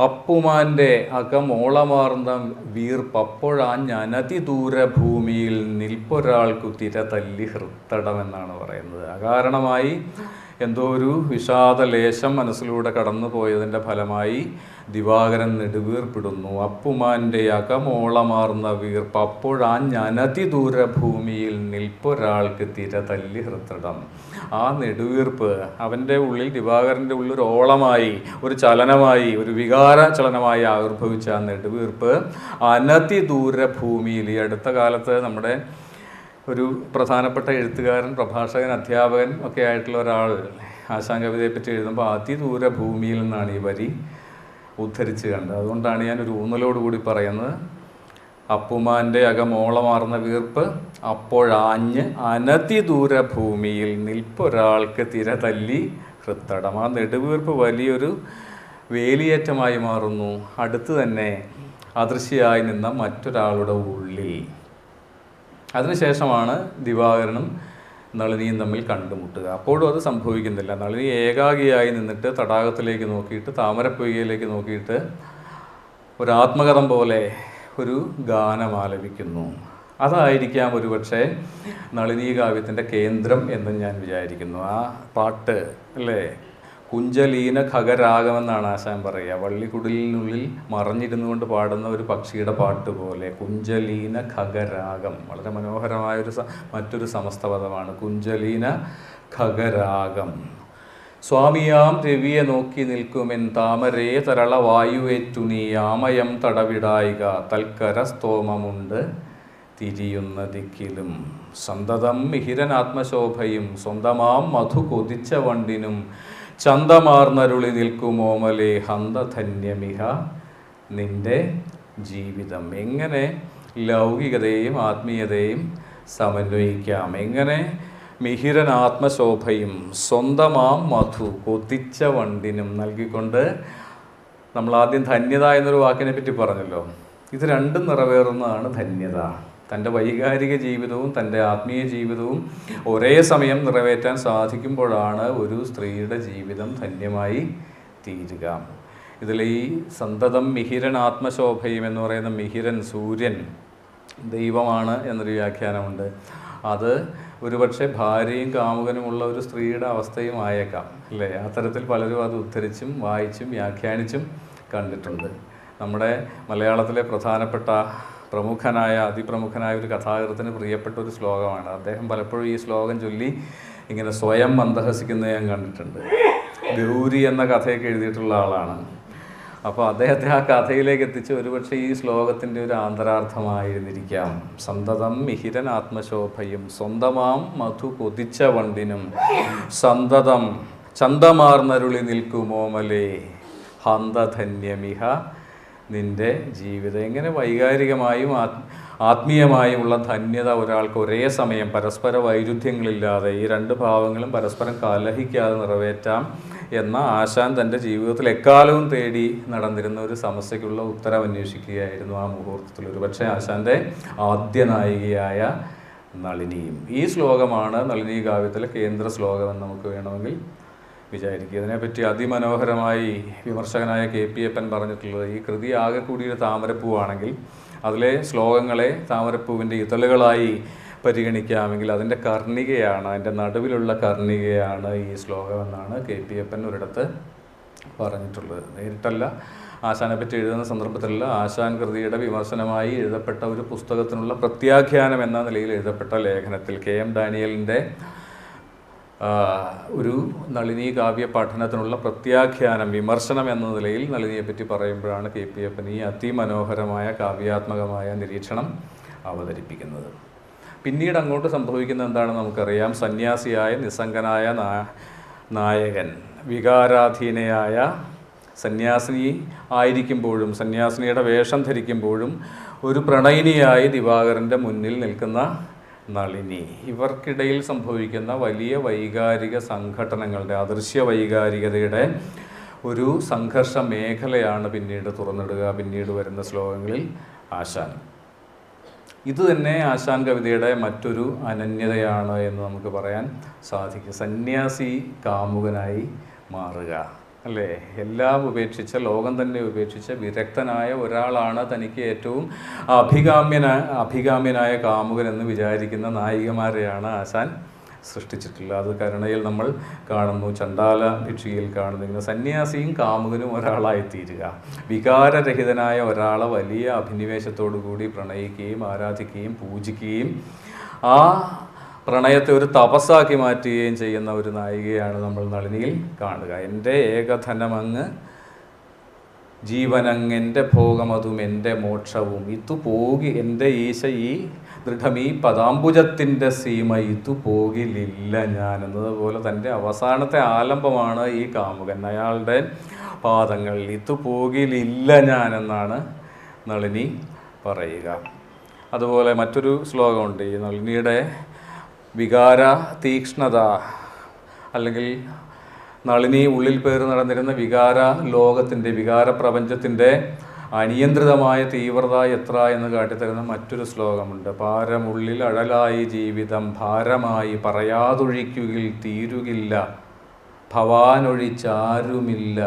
അപ്പുമാന്റെ അകമോളമാർന്ന വീർപ്പപ്പോഴാഞ്ഞനതി ദൂരഭൂമിയിൽ നിൽപ്പൊരാൾക്കു തിര തല്ലി ഹൃത്തടമെന്നാണ് പറയുന്നത്. അകാരണമായി എന്തോ ഒരു വിഷാദലേശം മനസ്സിലൂടെ കടന്നു പോയതിന്റെ ഫലമായി ദിവാകരൻ നെടുവീർപ്പിടുന്നു. അപ്പുമാന്റെ അകമോളമാർന്ന വീർപ്പ് അപ്പോഴാഞ്ഞനതി ദൂരഭൂമിയിൽ നിൽപ്പൊരാൾക്ക് തിര തല്ലി ഹൃത്തടം ആ നെടുവീർപ്പ് അവന്റെ ഉള്ളിൽ ദിവാകരന്റെ ഉള്ളിൽ ഒരു ഓളമായി ഒരു ചലനമായി ഒരു വികാര ചലനമായി ആവിർഭവിച്ച ആ നെടുവീർപ്പ് അനതി ദൂരഭൂമിയിൽ ഈ അടുത്ത കാലത്ത് നമ്മുടെ ഒരു പ്രധാനപ്പെട്ട എഴുത്തുകാരൻ പ്രഭാഷകൻ അധ്യാപകൻ ഒക്കെ ആയിട്ടുള്ള ഒരാൾ ആശാൻ കവിതയെ പറ്റി എഴുതുമ്പോൾ അതിദൂര ഭൂമിയിൽ നിന്നാണ് ഈ വരി ഉദ്ധരിച്ച് കണ്ട് അതുകൊണ്ടാണ് ഞാൻ ഒരു ഊന്നലോട് കൂടി പറയുന്നത്. അപ്പുമാന്റെ അകമോളമാർന്ന വീർപ്പ് അപ്പോഴാഞ്ഞ് അനതി ദൂര ഭൂമിയിൽ നിൽപ്പൊരാൾക്ക് തിര തല്ലി ഹൃത്തടം ആ നെടുവീർപ്പ് വലിയൊരു വേലിയേറ്റമായി മാറുന്നു. അടുത്ത് തന്നെ അദൃശ്യയായി നിന്ന മറ്റൊരാളുടെ ഉള്ളിൽ. അതിനുശേഷമാണ് ദിവാകരനും നളിനിയും തമ്മിൽ കണ്ടുമുട്ടുക. അപ്പോഴും അത് സംഭവിക്കുന്നില്ല. നളിനി ഏകാഗിയായി നിന്നിട്ട് തടാകത്തിലേക്ക് നോക്കിയിട്ട് താമരപ്പൊയ്യയിലേക്ക് നോക്കിയിട്ട് ഒരു ആത്മകഥം പോലെ ഒരു ഗാനം ആലപിക്കുന്നു അതായിരിക്കാം ഒരുപക്ഷെ നളിനി കാവ്യത്തിന്റെ കേന്ദ്രം എന്ന് ഞാൻ വിചാരിക്കുന്നു. ആ പാട്ട് അല്ലേ? കുഞ്ചലീന ഖഗരാഗമെന്നാണ് ആശാൻ പറയുക. വള്ളിക്കുടലിനുള്ളിൽ മറഞ്ഞിരുന്നു കൊണ്ട് പാടുന്ന ഒരു പക്ഷിയുടെ പാട്ട് പോലെ കുഞ്ചലീന ഖഗരാഗം വളരെ മനോഹരമായൊരു മറ്റൊരു സമസ്ത പദമാണ് കുഞ്ചലീന ഖഗരാഗം സ്വാമിയാം രവിയെ നോക്കി നിൽക്കുമെൻ താമരേ തരള വായുവേറ്റു നീ ആമയം തടവിടായിക. തൽക്കര സ്തോമമുണ്ട് തിരിയുന്ന ദിക്കിലും. സന്തതം മിഹിരനാത്മശോഭയും സ്വന്തമാം മധു കൊതിച്ച വണ്ടിനും ചന്തമാർന്നരുളി നിൽക്കുമോമലേ ഹന്തധന്യമിഹ നിന്റെ ജീവിതം? എങ്ങനെ ലൗകികതയും ആത്മീയതയും സമന്വയിക്കാം? എങ്ങനെ മിഹിരൻ ആത്മശോഭയും സ്വന്തമാം മധു കൊതിച്ച വണ്ടിനും നൽകിക്കൊണ്ട് നമ്മൾ ആദ്യം ധന്യത എന്നൊരു വാക്കിനെ പറ്റി പറഞ്ഞല്ലോ. ഇത് രണ്ടും നിറവേറുന്നതാണ് ധന്യത. തന്റെ വൈകാരിക ജീവിതവും തന്റെ ആത്മീയ ജീവിതവും ഒരേ സമയം നിറവേറ്റാൻ സാധിക്കുമ്പോഴാണ് ഒരു സ്ത്രീയുടെ ജീവിതം ധന്യമായി തീരുക. ഇതിൽ ഈ സന്തതം മിഹിരൻ ആത്മശോഭയും എന്ന് പറയുന്ന മിഹിരൻ സൂര്യൻ ദൈവമാണ് എന്നൊരു വ്യാഖ്യാനമുണ്ട്. അത് ഒരുപക്ഷെ ഭാര്യയും കാമുകനുമുള്ള ഒരു സ്ത്രീയുടെ അവസ്ഥയും ആയേക്കാം അല്ലേ? അത്തരത്തിൽ പലരും അത് ഉദ്ധരിച്ചും വായിച്ചും വ്യാഖ്യാനിച്ചും കണ്ടിട്ടുണ്ട്. നമ്മുടെ മലയാളത്തിലെ പ്രധാനപ്പെട്ട പ്രമുഖനായ അതിപ്രമുഖനായ ഒരു കഥാകൃത്തിന് പ്രിയപ്പെട്ട ഒരു ശ്ലോകമാണ്. അദ്ദേഹം പലപ്പോഴും ഈ ശ്ലോകം ചൊല്ലി ഇങ്ങനെ സ്വയം മന്ദഹസിക്കുന്നത് ഞാൻ കണ്ടിട്ടുണ്ട്. ഗൗരി എന്ന കഥയൊക്കെ എഴുതിയിട്ടുള്ള ആളാണ്. അപ്പോൾ അദ്ദേഹത്തെ ആ കഥയിലേക്ക് എത്തിച്ച് ഒരുപക്ഷെ ഈ ശ്ലോകത്തിന്റെ ഒരു ആന്തരാർത്ഥമായിരുന്നിരിക്കാം സന്തതം മിഹിരൻ ആത്മശോഭയും സ്വന്തമാം മധു കൊതിച്ച വണ്ടിനും സന്തതം ചന്തമാർന്നരുളി നിൽക്കുമോമലേ ഹന്തധന്യമിഹ നിന്റെ ജീവിതം എങ്ങനെ വൈകാരികമായും ആത് ആത്മീയമായുമുള്ള ധന്യത ഒരാൾക്ക് ഒരേ സമയം പരസ്പര വൈരുദ്ധ്യങ്ങളില്ലാതെ ഈ രണ്ട് ഭാവങ്ങളും പരസ്പരം കലഹിക്കാതെ നിറവേറ്റാം എന്ന ആശാൻ തന്റെ ജീവിതത്തിൽ എക്കാലവും തേടി നടന്നിരുന്ന ഒരു സമസ്യയ്ക്കുള്ള ഉത്തരം അന്വേഷിക്കുകയായിരുന്നു ആ മുഹൂർത്തത്തിൽ. ഒരുപക്ഷെ ആശാന്റെ ആദ്യ നായികയായ നളിനിയും. ഈ ശ്ലോകമാണ് നളിനി കാവ്യത്തിലെ കേന്ദ്ര ശ്ലോകമെന്ന് നമുക്ക് വേണമെങ്കിൽ വിചാരിക്കുക ഇതിനെപ്പറ്റി അതിമനോഹരമായി വിമർശകനായ കെ പി എപ്പൻ പറഞ്ഞിട്ടുള്ളത് ഈ കൃതി ആകെ കൂടിയൊരു താമരപ്പൂവാണെങ്കിൽ അതിലെ ശ്ലോകങ്ങളെ താമരപ്പൂവിന്റെ ഇതളുകളായി പരിഗണിക്കാമെങ്കിൽ അതിന്റെ കർണികയാണ് അതിന്റെ നടുവിലുള്ള കർണികയാണ് ഈ ശ്ലോകമെന്നാണ് കെ പി എപ്പൻ ഒരിടത്ത് പറഞ്ഞിട്ടുള്ളത്. നേരിട്ടല്ല ആശാനെ പറ്റി എഴുതുന്ന സന്ദർഭത്തിലല്ല ആശാൻ കൃതിയുടെ വിമർശനമായി എഴുതപ്പെട്ട ഒരു പുസ്തകത്തിനുള്ള പ്രത്യാഖ്യാനം എന്ന നിലയിൽ എഴുതപ്പെട്ട ലേഖനത്തിൽ കെ എം ഡാനിയലിന്റെ ഒരു നളിനി കാവ്യ പഠനത്തിനുള്ള പ്രത്യാഖ്യാനം വിമർശനം എന്ന നിലയിൽ നളിനിയെ പറ്റി പറയുമ്പോഴാണ് കെ പി എഫിന് ഈ അതിമനോഹരമായ കാവ്യാത്മകമായ നിരീക്ഷണം അവതരിപ്പിക്കുന്നത്. പിന്നീട് അങ്ങോട്ട് സംഭവിക്കുന്ന എന്താണെന്ന് നമുക്കറിയാം. സന്യാസിയായ നിസ്സംഗനായ നായകൻ വികാരാധീനയായ സന്യാസിനി ആയിരിക്കുമ്പോഴും സന്യാസിനിയുടെ വേഷം ധരിക്കുമ്പോഴും ഒരു പ്രണയിനിയായി ദിവാകരന്റെ മുന്നിൽ നിൽക്കുന്ന നളിനി. ഇവർക്കിടയിൽ സംഭവിക്കുന്ന വലിയ വൈകാരിക സംഘടനകളുടെ അദൃശ്യ വൈകാരികതയുടെ ഒരു സംഘർഷ മേഖലയാണ് പിന്നീട് തുറന്നിടുക പിന്നീട് വരുന്ന ശ്ലോകങ്ങളിൽ ആശാൻ ഇത് തന്നെ ആശാൻ കവിതയുടെ മറ്റൊരു അനന്യതയാണ് എന്ന് നമുക്ക് പറയാൻ സാധിക്കും. സന്യാസി കാമുകനായി മാറുക. അല്ലേ? എല്ലാം ഉപേക്ഷിച്ച ലോകം തന്നെ ഉപേക്ഷിച്ച വിരക്തനായ ഒരാളാണ് തനിക്ക് ഏറ്റവും അഭികാമ്യന അഭികാമ്യനായ കാമുകൻ എന്ന് വിചാരിക്കുന്ന നായികമാരെയാണ് ആശാൻ സൃഷ്ടിച്ചിട്ടുള്ളത്. അത് കരുണയിൽ നമ്മൾ കാണുന്നു. ചണ്ടാല ഭിക്ഷിയിൽ കാണുന്നു. സന്യാസിയും കാമുകനും ഒരാളായി തീരുക വികാരരഹിതനായ ഒരാളെ വലിയ അഭിനിവേശത്തോടു കൂടി പ്രണയിക്കുകയും ആരാധിക്കുകയും പൂജിക്കുകയും ആ പ്രണയത്തെ ഒരു തപസ്സാക്കി മാറ്റുകയും ചെയ്യുന്ന ഒരു നായികയാണ് നമ്മൾ നളിനിയിൽ കാണുക. എന്റെ ഏകധനമങ്ങ് ജീവനങ്ങെന്റെ ഭോഗമതും എന്റെ മോക്ഷവും. ഇതു പോകി എന്റെ ഈശ ഈ ദൃഢം ഈ പദാംബുജത്തിന്റെ സീമ ഇതു പോകിലില്ല ഞാൻ എന്നതുപോലെ തന്റെ അവസാനത്തെ ആലംബമാണ് ഈ കാമുകൻ. അയാളുടെ പാദങ്ങൾ ഇതു പോകിലില്ല ഞാൻ എന്നാണ് നളിനി പറയുക. അതുപോലെ മറ്റൊരു ശ്ലോകമുണ്ട് ഈ നളിനിയുടെ വികാര തീക്ഷ്ണത അല്ലെങ്കിൽ നളിനി ഉള്ളിൽ പേര് നടന്നിരുന്ന വികാര ലോകത്തിന്റെ വികാര പ്രപഞ്ചത്തിന്റെ അനിയന്ത്രിതമായ തീവ്രത എത്ര എന്ന് കാട്ടിത്തരുന്ന മറ്റൊരു ശ്ലോകമുണ്ട്. പാരമുള്ളിൽ അഴലായി ജീവിതം ഭാരമായി പറയാതൊഴിക്കുകിൽ തീരുകില്ല ഭവാനൊഴിച്ചാരുമില്ല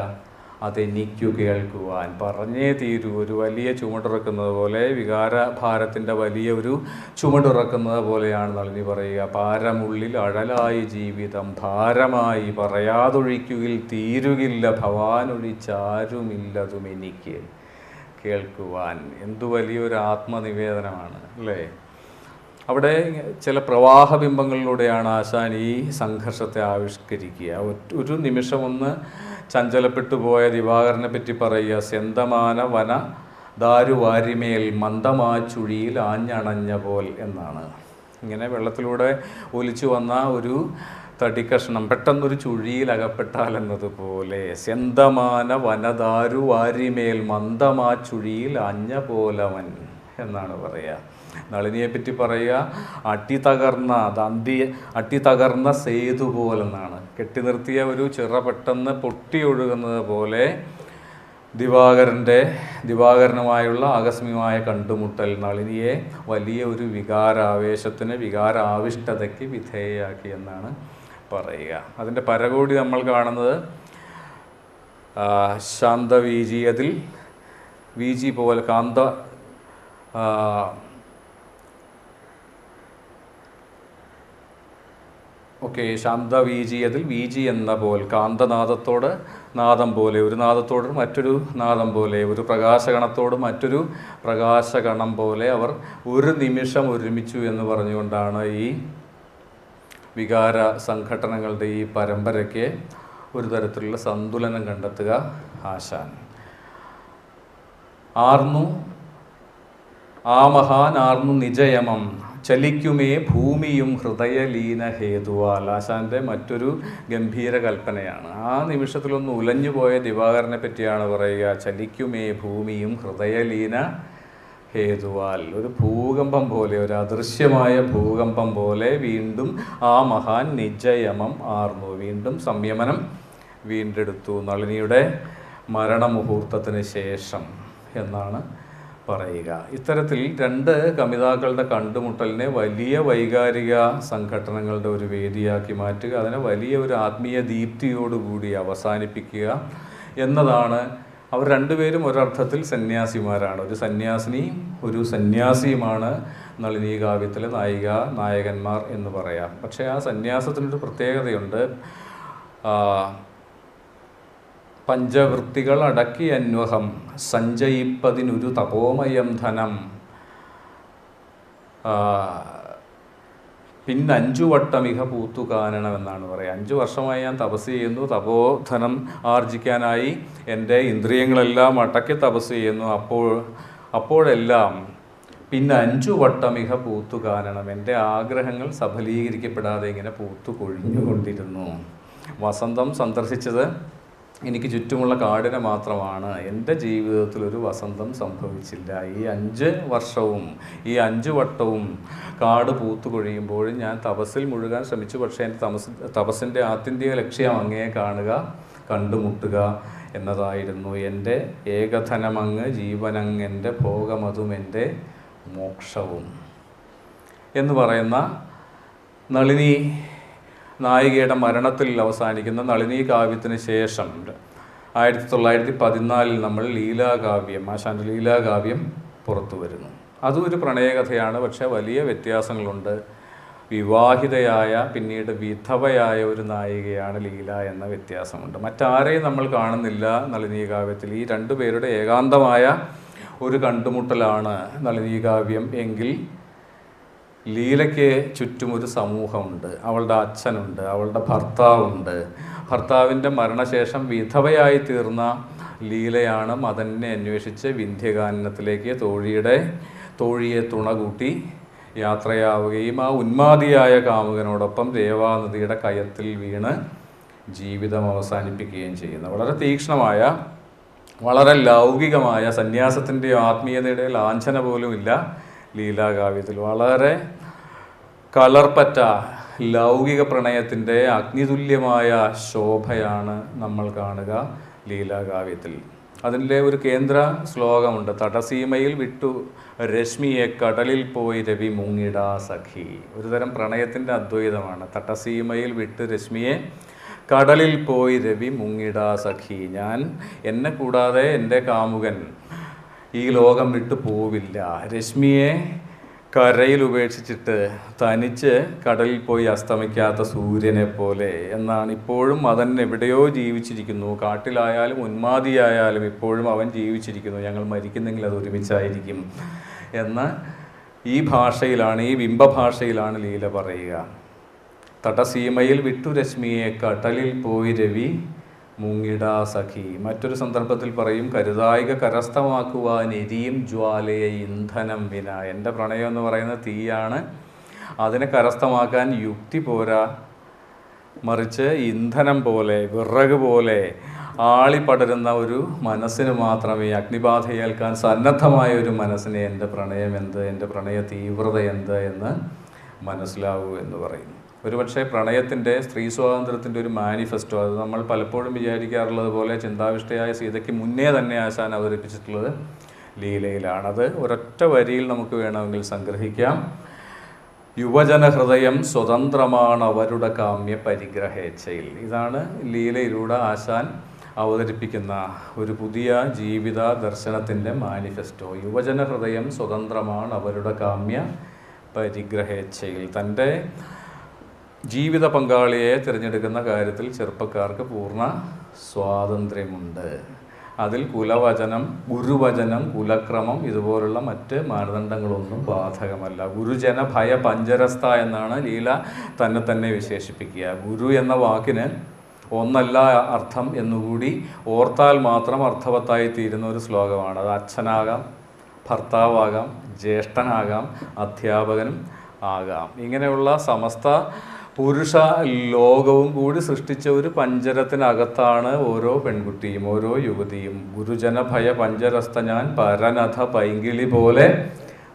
അതെനിക്കു കേൾക്കുവാൻ. പറഞ്ഞേ തീരൂ ഒരു വലിയ ചുമടുറക്കുന്നത് പോലെ വികാരഭാരത്തിന്റെ വലിയ ഒരു ചുമടുറക്കുന്നത് പോലെയാണ് നളിനി പറയുക. പാരമുള്ളിൽ അഴലായി ജീവിതം ഭാരമായി പറയാതൊഴിക്കുകിൽ തീരുകില്ല ഭവാനൊഴിച്ചാരുമില്ലതും എനിക്ക് കേൾക്കുവാൻ. എന്തു വലിയൊരു ആത്മനിവേദനമാണ് അല്ലേ? അവിടെ ചില പ്രവാഹബിംബങ്ങളിലൂടെയാണ് ആശാൻ ഈ സംഘർഷത്തെ ആവിഷ്കരിക്കുക. ഒരു നിമിഷം ഒന്ന് ചഞ്ചലപ്പെട്ടു പോയ ദിവാകരനെ പറ്റി പറയുക സെന്തമാന വന ദാരുവാരിമേൽ മന്ദമാ ചുഴിയിൽ ആഞ്ഞണഞ്ഞ പോൽ എന്നാണ്. ഇങ്ങനെ വെള്ളത്തിലൂടെ ഒലിച്ചു വന്ന ഒരു തടിക്കഷ്ണം പെട്ടെന്നൊരു ചുഴിയിൽ അകപ്പെട്ടാൽ എന്നതുപോലെ സെന്തമാന വനദാരു വാരിമേൽ മന്ദമാ ചുഴിയിൽ അഞ്ഞ പോലവൻ എന്നാണ് പറയുക. നളിനിയെ പറ്റി പറയുക അട്ടി തകർന്ന ദന്തി അട്ടി തകർന്ന സേതു പോലെന്നാണ്. കെട്ടി നിർത്തിയ ഒരു ചിറ പെട്ടെന്ന് പൊട്ടി ഒഴുകുന്നത് പോലെ ദിവാകരന്റെ ദിവാകരനുമായുള്ള ആകസ്മികമായ കണ്ടുമുട്ടൽ നളിനിയെ വലിയ ഒരു വികാരാവേശത്തിന് വികാരാവിഷ്ടതയ്ക്ക് വിധേയയാക്കി എന്നാണ് പറയുക. അതിന്റെ പരകോടി നമ്മൾ കാണുന്നത് ശാന്തവീജിയതിൽ വീജി പോലെ കാന്ത ഓക്കെ ശാന്തവീജിയതിൽ വീജി എന്ന പോൽ കാന്തനാദത്തോട് നാദം പോലെ ഒരു നാദത്തോട് മറ്റൊരു നാദം പോലെ ഒരു പ്രകാശകണത്തോട് മറ്റൊരു പ്രകാശകണം പോലെ അവർ ഒരു നിമിഷം ഒരുമിച്ചു എന്ന് പറഞ്ഞുകൊണ്ടാണ് ഈ വികാര സംഘടനകളുടെ ഈ പരമ്പരയ്ക്ക് ഒരു തരത്തിലുള്ള സന്തുലനം കണ്ടെത്തുക ആശാൻ. ആർന്നു ആ മഹാൻ ആർന്നു നിജയമം. ചലിക്കുമേ ഭൂമിയും ഹൃദയലീന ഹേതുവാൽ. ആശാന്റെ മറ്റൊരു ഗംഭീര കൽപ്പനയാണ്. ആ നിമിഷത്തിലൊന്ന് ഉലഞ്ഞു പോയ ദിവാകരനെ പറ്റിയാണ് പറയുക. ചലിക്കുമേ ഭൂമിയും ഹൃദയലീന ഹേതുവാൽ. ഒരു ഭൂകമ്പം പോലെ ഒരു അദൃശ്യമായ ഭൂകമ്പം പോലെ വീണ്ടും ആ മഹാൻ നിജയമം ആർന്നു. വീണ്ടും സംയമനം വീണ്ടെടുത്തു. നളിനിയുടെ മരണമുഹൂർത്തത്തിന് ശേഷം എന്നാണ് പറയുക. ഇത്തരത്തിൽ രണ്ട് കമിതാക്കളുടെ കണ്ടുമുട്ടലിനെ വലിയ വൈകാരിക സംഘടനകളുടെ ഒരു വേദിയാക്കി മാറ്റുക അതിനെ വലിയ ഒരു ആത്മീയ ദീപ്തിയോടുകൂടി അവസാനിപ്പിക്കുക എന്നതാണ്. അവർ രണ്ടുപേരും ഒരർത്ഥത്തിൽ സന്യാസിമാരാണ്. ഒരു സന്യാസിനി ഒരു സന്യാസിയുമാണ് നളിനി കാവ്യത്തിലെ നായിക നായകന്മാർ എന്ന് പറയാം. പക്ഷേ ആ സന്യാസത്തിനൊരു പ്രത്യേകതയുണ്ട്. പഞ്ചവൃത്തികൾ അടക്കി അന്വഹം സഞ്ചയിപ്പതിനൊരു തപോമയം ധനം. പിന്നെ അഞ്ചു വട്ടം ഇഹ പൂത്തു എന്നാണ് പറയുക അഞ്ചു വർഷമായി ഞാൻ തപസ് ചെയ്യുന്നു. തപോധനം ആർജിക്കാനായി എന്റെ ഇന്ദ്രിയങ്ങളെല്ലാം അടക്കി തപസ് ചെയ്യുന്നു. അപ്പോൾ അപ്പോഴെല്ലാം പിന്നെ അഞ്ചു വട്ടം ഇഹ പൂത്തു കാണണം. എന്റെ ആഗ്രഹങ്ങൾ സഫലീകരിക്കപ്പെടാതെ ഇങ്ങനെ പൂത്തു കൊഴിഞ്ഞുകൊണ്ടിരുന്നു. വസന്തം സന്ദർശിച്ചത് എനിക്ക് ചുറ്റുമുള്ള കാടിനെ മാത്രമാണ് എന്റെ ജീവിതത്തിൽ ഒരു വസന്തം സംഭവിച്ചില്ല. ഈ അഞ്ച് വർഷവും ഈ അഞ്ച് വട്ടവും കാട് പൂത്തു കൊഴിയുമ്പോഴും ഞാൻ തപസ്സിൽ മുഴുകാൻ ശ്രമിച്ചു. പക്ഷേ എന്റെ തപസ് തപസ്സിന്റെ ആത്യന്തിക ലക്ഷ്യം അങ്ങേ കാണുക കണ്ടുമുട്ടുക എന്നതായിരുന്നു. എന്റെ ഏകധനമങ്ങ് ജീവനങ്ങ് എന്റെ ഭോഗമതും എന്റെ മോക്ഷവും എന്ന് പറയുന്ന നളിനി നായികയുടെ മരണത്തിൽ അവസാനിക്കുന്ന നളിനി കാവ്യത്തിന് ശേഷം ആയിരത്തി തൊള്ളായിരത്തി പതിനാലിൽ നമ്മൾ ലീലാകാവ്യം ആശാന്റെ ലീലാകാവ്യം പുറത്തു വരുന്നു. അതും ഒരു പ്രണയകഥയാണ് പക്ഷേ വലിയ വ്യത്യാസങ്ങളുണ്ട്. വിവാഹിതയായ പിന്നീട് വിധവയായ ഒരു നായികയാണ് ലീല എന്ന വ്യത്യാസമുണ്ട്. മറ്റാരെയും നമ്മൾ കാണുന്നില്ല നളിനി കാവ്യത്തിൽ ഈ രണ്ടു പേരുടെ ഏകാന്തമായ ഒരു കണ്ടുമുട്ടലാണ് നളിനി കാവ്യം എങ്കിൽ ലീലയ്ക്ക് ചുറ്റും ഒരു സമൂഹമുണ്ട്. അവളുടെ അച്ഛനുണ്ട് അവളുടെ ഭർത്താവുണ്ട്. ഭർത്താവിന്റെ മരണശേഷം വിധവയായി തീർന്ന ലീലയാണ് മദനെ അന്വേഷിച്ച് വിന്ധ്യകാനനത്തിലേക്ക് തോഴിയുടെ തോഴിയെ തുണകൂട്ടി യാത്രയാവുകയും ആ ഉന്മാദിയായ കാമുകനോടൊപ്പം ദേവാനദിയുടെ കയത്തിൽ വീണ് ജീവിതം അവസാനിപ്പിക്കുകയും ചെയ്യുന്നു. വളരെ തീക്ഷ്ണമായ വളരെ ലൗകികമായ സന്യാസത്തിന്റെയോ ആത്മീയതയുടെ ലാഞ്ചന പോലും ഇല്ല ലീലാകാവ്യത്തിൽ വളരെ കളർപ്പറ്റ ലൗകിക പ്രണയത്തിന്റെ അഗ്നിതുല്യമായ ശോഭയാണ് നമ്മൾ കാണുക ലീലാകാവ്യത്തിൽ. അതിന്റെ ഒരു കേന്ദ്ര ശ്ലോകമുണ്ട്. തടസീമയിൽ വിട്ടു രശ്മിയെ കടലിൽ പോയി രവി മുങ്ങിടാ സഖി. ഒരുതരം പ്രണയത്തിന്റെ അദ്വൈതമാണ്. തടസീമയിൽ വിട്ട് രശ്മിയെ കടലിൽ പോയി രവി മുങ്ങിടാ സഖി. ഞാൻ എന്നെ കൂടാതെ എന്റെ കാമുകൻ ഈ ലോകം വിട്ടു പോവില്ല. രശ്മിയെ കരയിൽ ഉപേക്ഷിച്ചിട്ട് തനിച്ച് കടലിൽ പോയി അസ്തമിക്കാത്ത സൂര്യനെ പോലെ എന്നാണ് ഇപ്പോഴും അവൻ എവിടെയോ ജീവിച്ചിരിക്കുന്നു. കാട്ടിലായാലും ഉന്മാതിയായാലും ഇപ്പോഴും അവൻ ജീവിച്ചിരിക്കുന്നു. ഞങ്ങൾ മരിക്കുന്നെങ്കിൽ അത് ഒരുമിച്ചായിരിക്കും എന്ന് ഈ ഭാഷയിലാണ് ഈ ബിംബഭാഷയിലാണ് ലീല പറയുക. തടസീമയിൽ വിട്ടു രശ്മിയെ കടലിൽ പോയി രവി മുങ്ങിടാ സഖി. മറ്റൊരു സന്ദർഭത്തിൽ പറയും കരുതായിക കരസ്ഥമാക്കുവാൻ എരിയും ജ്വാലയെ ഇന്ധനം വിന. എന്റെ പ്രണയം എന്ന് പറയുന്ന തീയാണ്. അതിനെ കരസ്ഥമാക്കാൻ യുക്തി പോരാ. മറിച്ച് ഇന്ധനം പോലെ വിറക് പോലെ ആളിപ്പടരുന്ന ഒരു മനസ്സിന് മാത്രമേ അഗ്നിബാധ ഏൽക്കാൻ സന്നദ്ധമായ ഒരു മനസ്സിനെ എന്റെ പ്രണയം എന്ത് എന്റെ പ്രണയ തീവ്രത എന്ത് എന്ന് മനസ്സിലാവൂ എന്ന് പറയുന്നു. ഒരുപക്ഷെ പ്രണയത്തിന്റെ സ്ത്രീ സ്വാതന്ത്ര്യത്തിന്റെ ഒരു മാനിഫെസ്റ്റോ അത് നമ്മൾ പലപ്പോഴും വിചാരിക്കാറുള്ളത് പോലെ ചിന്താവിഷ്ടയായ സീതയ്ക്ക് മുന്നേ തന്നെ ആശാൻ അവതരിപ്പിച്ചിട്ടുള്ളത് ലീലയിലാണ് അത് ഒരൊറ്റ വരിയിൽ നമുക്ക് വേണമെങ്കിൽ സംഗ്രഹിക്കാം. യുവജന ഹൃദയം സ്വതന്ത്രമാണ് അവരുടെ കാമ്യ പരിഗ്രഹേച്ഛയിൽ. ഇതാണ് ലീലയിലൂടെ ആശാൻ അവതരിപ്പിക്കുന്ന ഒരു പുതിയ ജീവിത ദർശനത്തിന്റെ മാനിഫെസ്റ്റോ. യുവജന ഹൃദയം സ്വതന്ത്രമാണ് അവരുടെ കാമ്യ പരിഗ്രഹേച്ഛയിൽ. തന്റെ ജീവിത പങ്കാളിയെ തിരഞ്ഞെടുക്കുന്ന കാര്യത്തിൽ ചെറുപ്പക്കാർക്ക് പൂർണ സ്വാതന്ത്ര്യമുണ്ട്. അതിൽ കുലവചനം ഗുരുവചനം കുലക്രമം ഇതുപോലുള്ള മറ്റ് മാനദണ്ഡങ്ങളൊന്നും ബാധകമല്ല. ഗുരുജന ഭയ പഞ്ചരസ്ഥ എന്നാണ് ലീല തന്നെ തന്നെ വിശേഷിപ്പിക്കുക. ഗുരു എന്ന വാക്കിന് ഒന്നല്ല അർത്ഥം എന്നുകൂടി ഓർത്താൽ മാത്രം അർത്ഥവത്തായി തീരുന്ന ഒരു ശ്ലോകമാണ്. അത് അച്ഛനാകാം ഭർത്താവാകാം ജ്യേഷ്ഠനാകാം അധ്യാപകനും ആകാം. ഇങ്ങനെയുള്ള സമസ്ത പുരുഷ ലോകവും കൂടി സൃഷ്ടിച്ച ഒരു പഞ്ചരത്തിനകത്താണ് ഓരോ പെൺകുട്ടിയും ഓരോ യുവതിയും. ഗുരുജന ഭയ പഞ്ചരസ്ഥ ഞാൻ പരനഥ പൈങ്കിളി പോലെ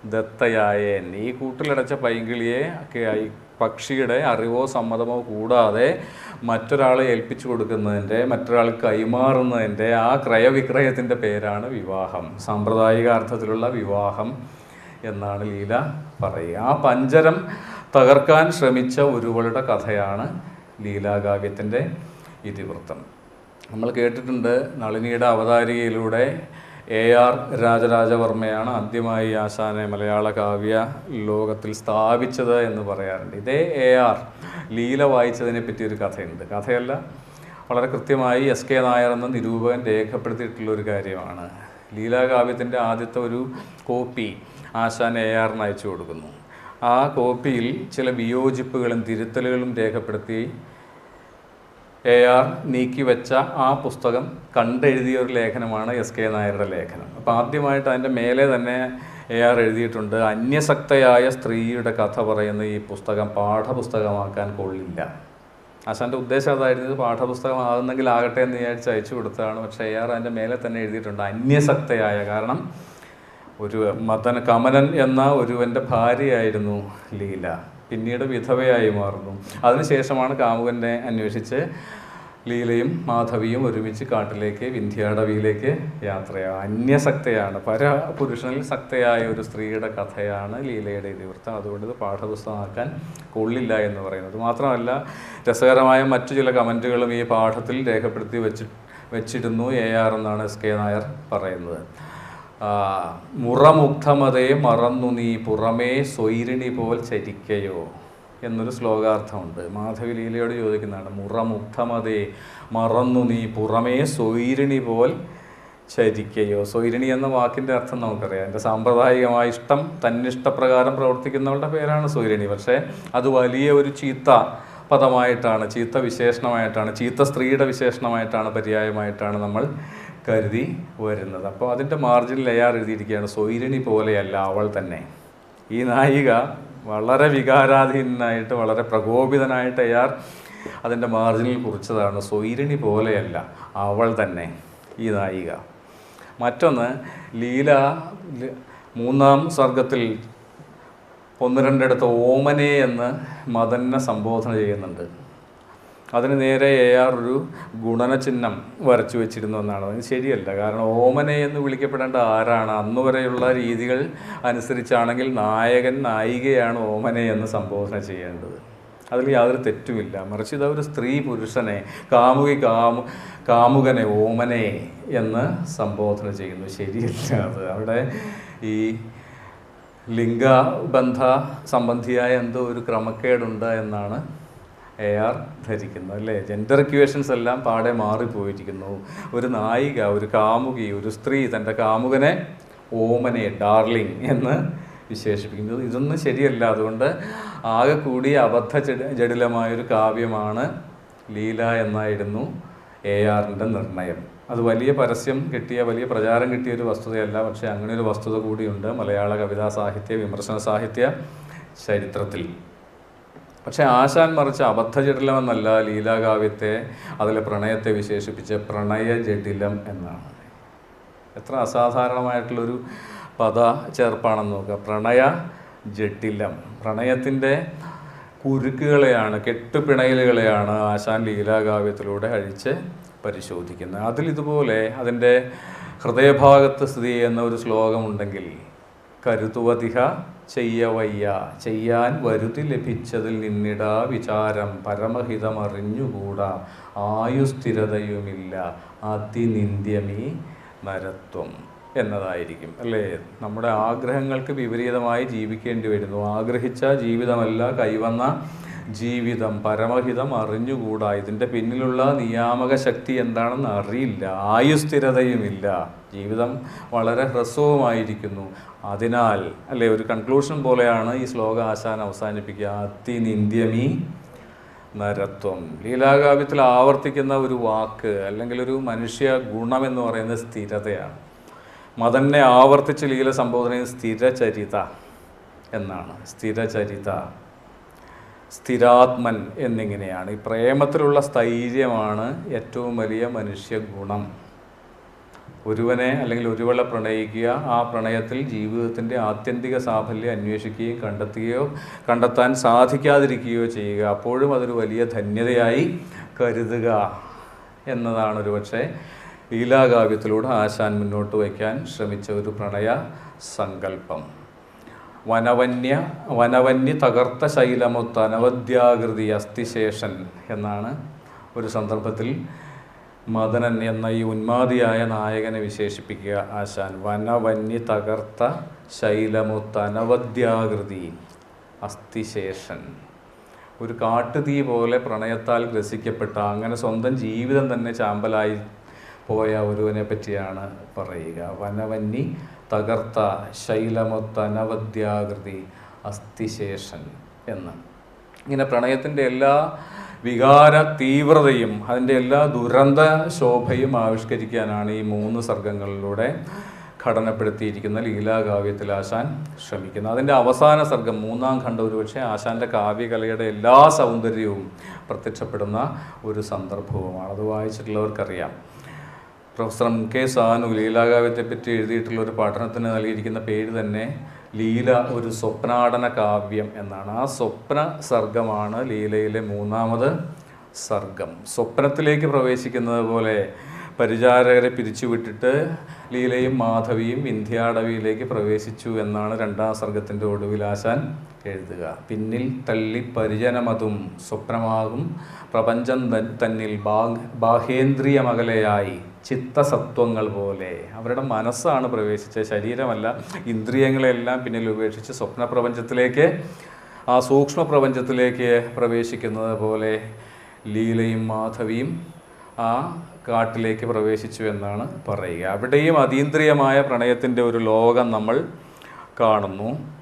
ദത്തയായേൻ ഈ കൂട്ടിലടച്ച പൈങ്കിളിയെ ഒക്കെ ആയി പക്ഷിയുടെ അറിവോ സമ്മതമോ കൂടാതെ മറ്റൊരാളെ ഏൽപ്പിച്ചു കൊടുക്കുന്നതിന്റെ മറ്റൊരാൾ കൈമാറുന്നതിന്റെ ആ ക്രയവിക്രയത്തിന്റെ പേരാണ് വിവാഹം. സാമ്പ്രദായിക അർത്ഥത്തിലുള്ള വിവാഹം എന്നാണ് ലീല പറയുക. ആ പഞ്ചരം തകർക്കാൻ ശ്രമിച്ച ഒരുവളുടെ കഥയാണ് ലീലാകാവ്യത്തിന്റെ ഇതിവൃത്തം. നമ്മൾ കേട്ടിട്ടുണ്ട് നളിനിയുടെ അവതാരികയിലൂടെ എ ആർ രാജരാജവർമ്മയാണ് ആദ്യമായി ആശാനെ മലയാള കാവ്യ ലോകത്തിൽ സ്ഥാപിച്ചത് എന്ന് പറയാറുണ്ട്. ഇതേ എ ആർ ലീല വായിച്ചതിനെ പറ്റി ഒരു കഥയുണ്ട്. കഥയല്ല വളരെ കൃത്യമായി എസ് കെ നായർ എന്ന നിരൂപകൻ രേഖപ്പെടുത്തിയിട്ടുള്ള ഒരു കാര്യമാണ്. ലീലാകാവ്യത്തിന്റെ ആദ്യത്തെ ഒരു കോപ്പി ആശാൻ എ ആറിന് അയച്ചു കൊടുക്കുന്നു. ആ കോപ്പിയിൽ ചില വിയോജിപ്പുകളും തിരുത്തലുകളും രേഖപ്പെടുത്തി എ ആർ നീക്കിവെച്ച ആ പുസ്തകം കണ്ടെഴുതിയ ഒരു ലേഖനമാണ് എസ് കെ നായരുടെ ലേഖനം. അപ്പോൾ ആദ്യമായിട്ട് അതിന്റെ മേലെ തന്നെ എ ആർ എഴുതിയിട്ടുണ്ട് അന്യസക്തയായ സ്ത്രീയുടെ കഥ പറയുന്ന ഈ പുസ്തകം പാഠപുസ്തകമാക്കാൻ കൊള്ളില്ല. ആശാന്റെ ഉദ്ദേശം അതായിരുന്നു ഇത് പാഠപുസ്തകമാകുന്നെങ്കിൽ ആകട്ടെ എന്ന് വിചാരിച്ച് അയച്ചു കൊടുത്തതാണ്. പക്ഷേ എ ആർ അതിന്റെ മേലെ തന്നെ എഴുതിയിട്ടുണ്ട് അന്യസക്തയായ. കാരണം ഒരു മദൻ കമലൻ എന്ന ഒരുവന്റെ ഭാര്യയായിരുന്നു ലീല. പിന്നീട് വിധവയായി മാറുന്നു. അതിനുശേഷമാണ് കാമുകനെ അന്വേഷിച്ച് ലീലയും മാധവിയും ഒരുമിച്ച് കാട്ടിലേക്ക് വിന്ധ്യാടവിയിലേക്ക് യാത്രയാണ് അന്യസക്തയാണ്. പരപുരുഷനിൽ സക്തയായ ഒരു സ്ത്രീയുടെ കഥയാണ് ലീലയുടെ ഇതിവൃത്തം. അതുകൊണ്ട് ഇത് പാഠപുസ്തകമാക്കാൻ കൊള്ളില്ല എന്ന് പറയുന്നത്. മാത്രമല്ല രസകരമായ മറ്റു ചില കമന്റുകളും ഈ പാഠത്തിൽ രേഖപ്പെടുത്തി വെച്ച് വെച്ചിരുന്നു എ ആർ എന്നാണ് എസ് കെ നായർ പറയുന്നത്. ആ, മുറമുഗ്ധമതേ മറന്നു നീ പുറമേ സ്വൈരിണി പോൽ ചരിക്കയോ എന്നൊരു ശ്ലോകാർത്ഥമുണ്ട്. മാധവിലീലയോട് ചോദിക്കുന്നതാണ് മുറമുഗ്ധമതയെ മറന്നു നീ പുറമേ സ്വൈരിണി പോൽ ചരിക്കയോ? സ്വൈരിണി എന്ന വാക്കിന്റെ അർത്ഥം നമുക്കറിയാം. എന്റെ സാമ്പ്രദായികമായ ഇഷ്ടം തന്നിഷ്ടപ്രകാരം പ്രവർത്തിക്കുന്നവളുടെ പേരാണ് സ്വൈരിണി പക്ഷേ അത് വലിയ ഒരു ചീത്ത പദമായിട്ടാണ് ചീത്ത വിശേഷണമായിട്ടാണ് ചീത്ത സ്ത്രീയുടെ വിശേഷണമായിട്ടാണ് പര്യായമായിട്ടാണ് നമ്മൾ കരുതി വരുന്നത്. അപ്പോൾ അതിന്റെ മാർജിനിൽ അയാൾ എഴുതിയിരിക്കുകയാണ് സ്വൈരിണി പോലെയല്ല അവൾ തന്നെ. ഈ നായിക വളരെ വികാരാധീനായിട്ട് വളരെ പ്രകോപിതനായിട്ട് അയാൾ അതിന്റെ മാർജിനിൽ കുറിച്ചതാണ് സ്വൈരിണി പോലെയല്ല അവൾ തന്നെ. ഈ നായിക. മറ്റൊന്ന് ലീല മൂന്നാം സർഗത്തിൽ ഒന്ന് രണ്ടിടത്ത് ഓമനെ എന്ന് മദനെ സംബോധന ചെയ്യുന്നുണ്ട്. അതിന് നേരെ എ ആർ ഒരു ഗുണനചിഹ്നം വരച്ചു വെച്ചിരുന്നു എന്നാണ് അത് ശരിയല്ല. കാരണം ഓമനെ എന്ന് വിളിക്കപ്പെടേണ്ട ആരാണ്? അന്ന് വരെയുള്ള രീതികൾ അനുസരിച്ചാണെങ്കിൽ നായകൻ നായികയാണ് ഓമനെ എന്ന് സംബോധന ചെയ്യേണ്ടത്. അതിൽ യാതൊരു തെറ്റുമില്ല. മറിച്ച് ഒരു സ്ത്രീ പുരുഷനെ കാമുകി കാമു കാമുകനെ ഓമനെ എന്ന് സംബോധന ചെയ്യുന്നു. ശരിയല്ല അത്. അവിടെ ഈ ലിംഗബന്ധ സംബന്ധിയായ എന്തോ ഒരു ക്രമക്കേടുണ്ട് എന്നാണ് എ ആർ ധരിക്കുന്നു അല്ലേ? ജെൻഡർ ഇക്വേഷൻസ് എല്ലാം പാടെ മാറിപ്പോയിരിക്കുന്നു. ഒരു നായിക ഒരു കാമുകി ഒരു സ്ത്രീ തന്റെ കാമുകനെ ഓമനെ ഡാർലിംഗ് എന്ന് വിശേഷിപ്പിക്കുന്നത് ഇതൊന്നും ശരിയല്ല. അതുകൊണ്ട് ആകെ കൂടിയ അബദ്ധ ജടിലമായൊരു കാവ്യമാണ് ലീല എന്നായിരുന്നു എ ആറിന്റെ നിർണയം. അത് വലിയ പരസ്യം കിട്ടിയ വലിയ പ്രചാരം കിട്ടിയ ഒരു വസ്തുതയല്ല. പക്ഷേ അങ്ങനെ ഒരു വസ്തുത കൂടിയുണ്ട് മലയാള കവിതാ സാഹിത്യ വിമർശന സാഹിത്യ ചരിത്രത്തിൽ. പക്ഷേ ആശാൻ മറിച്ച് അബദ്ധജടിലമെന്നല്ല ലീലാകാവ്യത്തെ അതിലെ പ്രണയത്തെ വിശേഷിപ്പിച്ച പ്രണയജടിലം എന്നാണ്. എത്ര അസാധാരണമായിട്ടുള്ളൊരു പദ ചേർപ്പാണെന്ന് നോക്കുക. പ്രണയ ജട്ടിലം പ്രണയത്തിന്റെ കുരുക്കുകളെയാണ് കെട്ടുപിണയലുകളെയാണ് ആശാൻ ലീലാകാവ്യത്തിലൂടെ അഴിച്ച് പരിശോധിക്കുന്നത്. അതിലിതുപോലെ അതിന്റെ ഹൃദയഭാഗത്ത് സ്ഥിതി ചെയ്യുന്ന ഒരു ശ്ലോകമുണ്ടെങ്കിൽ കരുതുവതിഹ ചെയ്യവയ്യ. ചെയ്യാൻ വരുതി ലഭിച്ചതിൽ നിന്നിടാ വിചാരം. പരമഹിതമറിഞ്ഞുകൂടാ. ആയുസ്ഥിരതയുമില്ല. അതിനിന്ദ്യമീ നരത്വം എന്നതായിരിക്കും. അല്ലേ? നമ്മുടെ ആഗ്രഹങ്ങൾക്ക് വിപരീതമായി ജീവിക്കേണ്ടി വരുന്നു. ആഗ്രഹിച്ച ജീവിതമല്ല കൈവന്ന ജീവിതം. പരമഹിതം അറിഞ്ഞുകൂടാ. ഇതിന്റെ പിന്നിലുള്ള നിയാമക ശക്തി എന്താണെന്ന് അറിയില്ല. ആയുസ്ഥിരതയുമില്ല. ജീവിതം വളരെ ഹ്രസ്വവുമായിരിക്കുന്നു. അതിനാൽ അല്ലേ ഒരു കൺക്ലൂഷൻ പോലെയാണ് ഈ ശ്ലോക ആശാൻ അവസാനിപ്പിക്കുക. അതിനിന്ദ്യമീ നരത്വം. ലീലാകാവ്യത്തിൽ ആവർത്തിക്കുന്ന ഒരു വാക്ക് അല്ലെങ്കിൽ ഒരു മനുഷ്യ ഗുണം എന്ന് പറയുന്ന സ്ഥിരതയാണ്. മതനെ ആവർത്തിച്ച് ലീല സംബോധന സ്ഥിരചരിത എന്നാണ്. സ്ഥിരചരിത സ്ഥിരാത്മൻ എന്നിങ്ങനെയാണ്. ഈ പ്രേമത്തിലുള്ള സ്ഥൈര്യമാണ് ഏറ്റവും വലിയ മനുഷ്യ ഗുണം. ഒരുവനെ അല്ലെങ്കിൽ ഒരുവളെ പ്രണയിക്കുക ആ പ്രണയത്തിൽ ജീവിതത്തിന്റെ ആത്യന്തിക സാഫല്യം അന്വേഷിക്കുകയും കണ്ടെത്തുകയോ കണ്ടെത്താൻ സാധിക്കാതിരിക്കുകയോ ചെയ്യുക. അപ്പോഴും അതൊരു വലിയ ധന്യതയായി കരുതുക എന്നതാണ് ഒരുപക്ഷെ ലീലാകാവ്യത്തിലൂടെ ആശാൻ മുന്നോട്ട് വയ്ക്കാൻ ശ്രമിച്ച ഒരു പ്രണയ സങ്കല്പം. വനവന്യ വനവന്യ തകർത്ത ശൈലമൊത്ത അനവദ്യാകൃതി അസ്ഥിശേഷൻ എന്നാണ് ഒരു സന്ദർഭത്തിൽ മദനൻ എന്ന ഈ ഉന്മാദിയായ നായകനെ വിശേഷിപ്പിക്കുക ആശാൻ. വനവന്യ തകർത്ത ശൈലമുത്തനവദ്യാകൃതി അസ്ഥിശേഷൻ. ഒരു കാട്ടുതീ പോലെ പ്രണയത്താൽ ഗ്രസിക്കപ്പെട്ട അങ്ങനെ സ്വന്തം ജീവിതം തന്നെ ചാമ്പലായി പോയ ഒരുവനെ പറ്റിയാണ് പറയുക. വനവന്നി തകർത്ത ശൈലമു അനവദ്യാകൃതി അസ്ഥിശേഷൻ എന്ന്. ഇങ്ങനെ പ്രണയത്തിന്റെ എല്ലാ വികാര തീവ്രതയും അതിന്റെ എല്ലാ ദുരന്ത ശോഭയും ആവിഷ്കരിക്കാനാണ് ഈ മൂന്ന് സർഗങ്ങളിലൂടെ ഘടനപ്പെടുത്തിയിരിക്കുന്ന ലീലാകാവ്യത്തിൽ ആശാൻ ശ്രമിക്കുന്നത്. അതിന്റെ അവസാന സർഗം മൂന്നാം ഖണ്ഡം ഒരുപക്ഷെ ആശാന്റെ കാവ്യകലയുടെ എല്ലാ സൗന്ദര്യവും പ്രത്യക്ഷപ്പെടുന്ന ഒരു സന്ദർഭവുമാണ്. അത് വായിച്ചിട്ടുള്ളവർക്കറിയാം. പ്രൊഫസർ എം കെ സാനു ലീലാകാവ്യത്തെപ്പറ്റി എഴുതിയിട്ടുള്ള ഒരു പഠനത്തിന് നൽകിയിരിക്കുന്ന പേര് തന്നെ ലീല ഒരു സ്വപ്നാടന കാവ്യം എന്നാണ്. ആ സ്വപ്ന സർഗമാണ് ലീലയിലെ മൂന്നാമത് സർഗം. സ്വപ്നത്തിലേക്ക് പ്രവേശിക്കുന്നത് പോലെ പരിചാരകരെ പിരിച്ചുവിട്ടിട്ട് ലീലയും മാധവിയും വിന്ധ്യാടവിയിലേക്ക് പ്രവേശിച്ചു എന്നാണ് രണ്ടാം സർഗത്തിന്റെ ഒടുവിൽ ആശാൻ എഴുതുക. പിന്നിൽ തള്ളി പരിജനമതും സ്വപ്നമാകും. പ്രപഞ്ചം തന്നിൽ ബാഹ് ബാഹ്യേന്ദ്രിയമകലയായി ചിത്തസത്വങ്ങൾ പോലെ. അവരുടെ മനസ്സാണ് പ്രവേശിച്ചത്. ശരീരമല്ല ഇന്ദ്രിയങ്ങളെല്ലാം പിന്നിൽ ഉപേക്ഷിച്ച് സ്വപ്ന പ്രപഞ്ചത്തിലേക്ക് ആ സൂക്ഷ്മ പ്രപഞ്ചത്തിലേക്ക് പ്രവേശിക്കുന്നത് പോലെ ലീലയും മാധവിയും ആ കാട്ടിലേക്ക് പ്രവേശിച്ചു എന്നാണ് പറയുക. അവിടെയും അതീന്ദ്രിയമായ പ്രണയത്തിന്റെ ഒരു ലോകം നമ്മൾ കാണുന്നു.